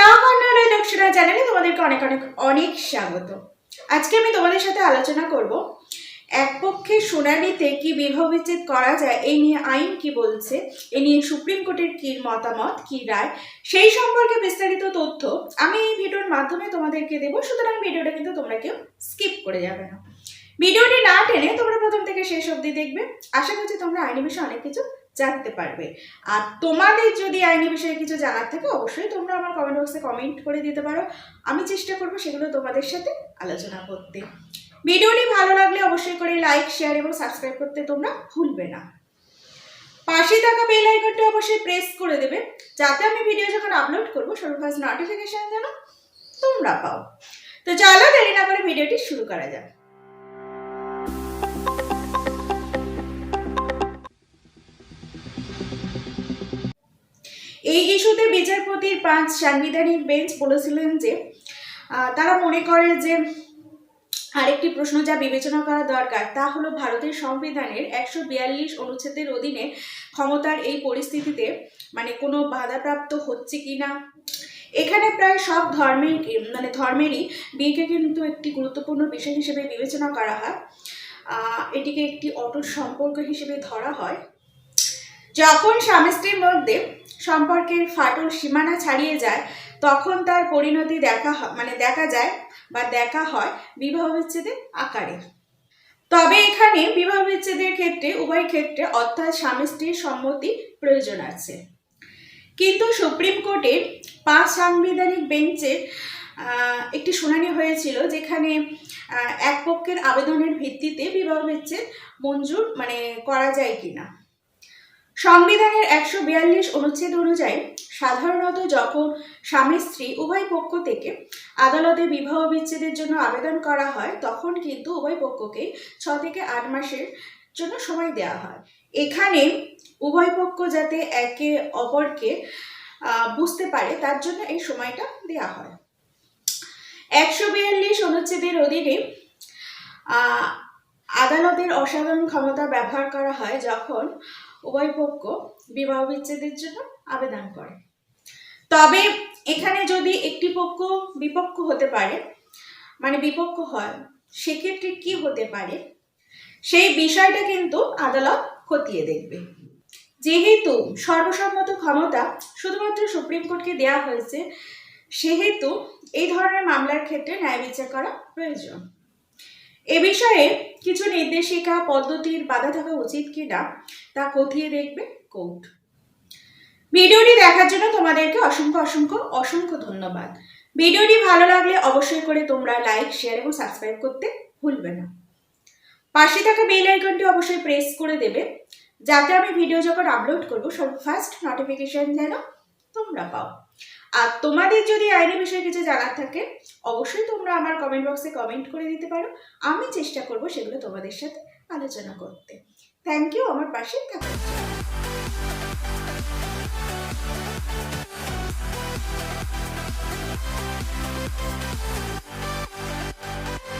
লা কন্নড়া দক্ষিণা চ্যানেলে তোমাদেরকে অনেক অনেক অনেক স্বাগত। আজকে আমি তোমাদের সাথে আলোচনা করব, এক পক্ষে শুনানিতে কি বিবাহ করা যায় এই নিয়ে আইন কি বলছে, এ নিয়ে সুপ্রিম কোর্টের কি মতামত, কি রায়, সেই সম্পর্কে বিস্তারিত তথ্য আমি এই ভিডিওর মাধ্যমে তোমাদেরকে দেবো, সুতরাং ভিডিওটা কিন্তু তোমরা কেউ স্কিপ করে যাবে না। ভিডিওটি না টেনে তোমরা প্রথম থেকে শেষ অবধি দেখবে। আশা করছি তোমরা আইনি বিষয়ে অনেক কিছু জানতে পারবে। আর তোমাদের যদি আইনি বিষয়ে কিছু জানার থাকে, অবশ্যই তোমরা আমার কমেন্ট বক্সে কমেন্ট করে দিতে পারো। আমি চেষ্টা করব সেগুলো তোমাদের সাথে আলোচনা করতে। ভিডিওটি ভালো লাগলে অবশ্যই করে লাইক শেয়ার এবং সাবস্ক্রাইব করতে তোমরা ভুলবে না। পাশে থাকা বেল আইকনটি অবশ্যই প্রেস করে দেবে, যাতে আমি ভিডিও যখন আপলোড করব সর্বফার্স্ট নোটিফিকেশন যেন তোমরা পাও। তো চলো দেরি না করে ভিডিওটি শুরু করা যাক। এই ইস্যুতে বিচারপতির পাঁচ সাংবিধানিক বেঞ্চ বলেছিলেন যে তারা মনে করে যে আরেকটি প্রশ্ন যা বিবেচনা করা দরকার, তা হলো ভারতের সংবিধানের একশো বিয়াল্লিশ অনুচ্ছেদের অধীনে ক্ষমতার এই পরিস্থিতিতে মানে কোনো বাধাপ্রাপ্ত হচ্ছে কি না? এখানে প্রায় সব ধর্মের মানে ধর্মেরই বিয়েকে কিন্তু একটি গুরুত্বপূর্ণ বিষয় হিসেবে বিবেচনা করা হয়। এটিকে একটি অটুট সম্পর্ক হিসেবে ধরা হয়। যখন স্বামী স্ত্রীর মধ্যে সম্পর্কের ফাটল সীমানা ছাড়িয়ে যায়, তখন তার পরিণতি দেখা মানে দেখা যায় বা দেখা হয় বিবাহ বিচ্ছেদের আকারে। তবে এখানে বিবাহ বিচ্ছেদের ক্ষেত্রে, উভয় ক্ষেত্রে অর্থাৎ স্বামী স্ত্রীর সম্মতি প্রয়োজন আছে। কিন্তু সুপ্রিম কোর্টের পাঁচ সাংবিধানিক বেঞ্চের একটি শুনানি হয়েছিল যেখানে এক পক্ষের আবেদনের ভিত্তিতে বিবাহ বিচ্ছেদ মঞ্জুর মানে করা যায় কিনা। সংবিধানের একশো বিয়াল্লিশ অনুচ্ছেদ অনুযায়ী সাধারণত যখন স্বামী স্ত্রী উভয় পক্ষ থেকে আদালতে বিবাহ বিচ্ছেদের জন্য আবেদন করা হয়, তখন কিন্তু উভয় পক্ষকে ছ থেকে আট মাসের জন্য সময় দেওয়া হয়। এখানে উভয় পক্ষ যাতে একে অপরকে বুঝতে পারে, তার জন্য এই সময়টা দেওয়া হয়। একশো বিয়াল্লিশ অনুচ্ছেদের অধীনে আদালতের অসাধারণ ক্ষমতা ব্যবহার করা হয় যখন উভয় পক্ষ বিবাহ বিচ্ছেদের জন্য আবেদন করে। তবে এখানে যদি একটি পক্ষ বিপক্ষ হতে পারে মানে বিপক্ষ হয়, সেক্ষেত্রে কি হতে পারে? সেই বিষয়টা কিন্তু আদালত খতিয়ে দেখবে। যেহেতু সর্বসম্মত ক্ষমতা শুধুমাত্র সুপ্রিম কোর্টকে দেওয়া হয়েছে, সেহেতু এই ধরনের মামলার ক্ষেত্রে ন্যায় বিচার করা প্রয়োজন। এ বিষয়ে কিছু নির্দেশিকা, পদ্ধতির বাধা থাকা উচিত কিনা, তা খতিয়ে দেখবে কোর্ট। ভিডিওটি দেখার জন্য তোমাদেরকে অসংখ্য অসংখ্য অসংখ্য ধন্যবাদ। ভিডিওটি ভালো লাগলে অবশ্যই করে তোমরা লাইক, শেয়ার এবং সাবস্ক্রাইব করতে ভুলবে না। পাশে থাকা বেল আইকনটি অবশ্যই প্রেস করে দেবে, যাতে আমি ভিডিও যখন আপলোড করব সব ফার্স্ট নোটিফিকেশন যেন তোমরা পাও। আর তোমাদের যদি আইনি বিষয়ে কিছু জানার থাকে, অবশ্যই তোমরা আমার কমেন্ট বক্সে কমেন্ট করে দিতে পারো। আমি চেষ্টা করব সেগুলো তোমাদের সাথে আলোচনা করতে। থ্যাংক ইউ আমার পাশে থাকার জন্য